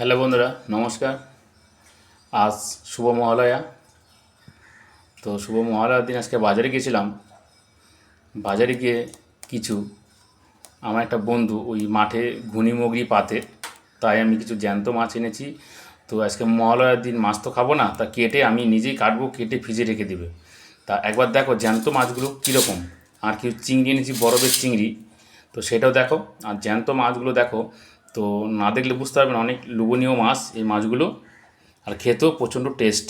Hello বন্ধুরা, নমস্কার। আজ শুভ মহালয়া। তো শুভ মহালয়ার দিন আজকে বাজারে গেছিলাম বাজারে গিয়ে কিছু, আমার একটা বন্ধু ওই মাঠে ঘুনি মগরি পাতে, তাই আমি কিছু জ্যান্ত মাছ এনেছি। তো আজকে মহালয়ার দিন মাছ তো খাব না, তা কেটে আমি নিজেই কাটবো, কেটে ফ্রিজে রেখে দেবে। তা একবার দেখো জ্যান্ত মাছগুলো কীরকম। আর কিছু চিংড়ি এনেছি বরফের চিংড়ি। তো সেটাও দেখো, আর জ্যান্ত মাছগুলো দেখো তো না দেখলে বুঝতে পারবেন অনেক লোভনীয় মাছ এই মাছগুলো। আর খেতেও প্রচণ্ড টেস্ট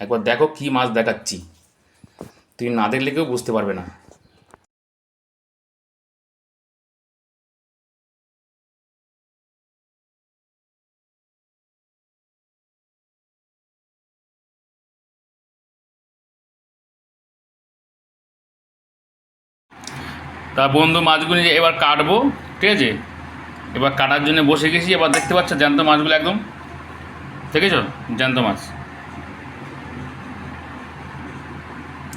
একবার দেখো কী মাছ দেখাচ্ছি। তুমি না দেখলে কেউ বুঝতে পারবে না। তা বন্ধু মাছগুলি এবার কাটবো, ঠিক আছে? এবার কাটার জন্য বসে গেছি, এবার দেখতে পাচ্ছ জ্যান্ত মাছগুলো একদম। দেখেছ? জ্যান্ত মাছ।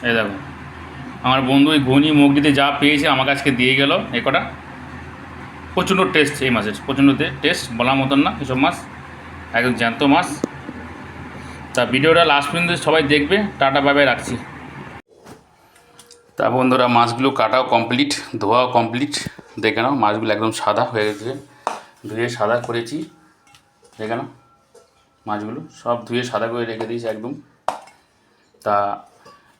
এই দেখো। আমার বন্ধু ওই ঘনি মুগদিতে যা পেয়েছে আমার কাছকে দিয়ে গেল এ কটা। প্রচণ্ড টেস্ট এই মাছের, প্রচণ্ড টেস্ট বলার মতন না এসব মাছ। একদম জ্যান্ত মাছ। তা ভিডিওটা লাস্ট পর্যন্ত সবাই দেখবে। টাটা বাই বাই রাখছি। তা বন্ধুরা, মাছগুলো কাটাও কমপ্লিট ধোয়াও কমপ্লিট দেখে নাও, মাছগুলো একদম সাদা হয়ে গেছে। ধুয়ে সাদা করেছি। দেখে নাও, মাছগুলো সব ধুয়ে সাদা করে রেখে দিয়েছি একদম। তা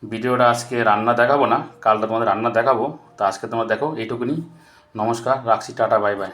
ভিডিওটা আজকে রান্না দেখাবো না কালটা তোমাদের রান্না দেখাবো। তা আজকে তোমার দেখো, এইটুকুনি। নমস্কার, রাখছি, টাটা, বাই বাই।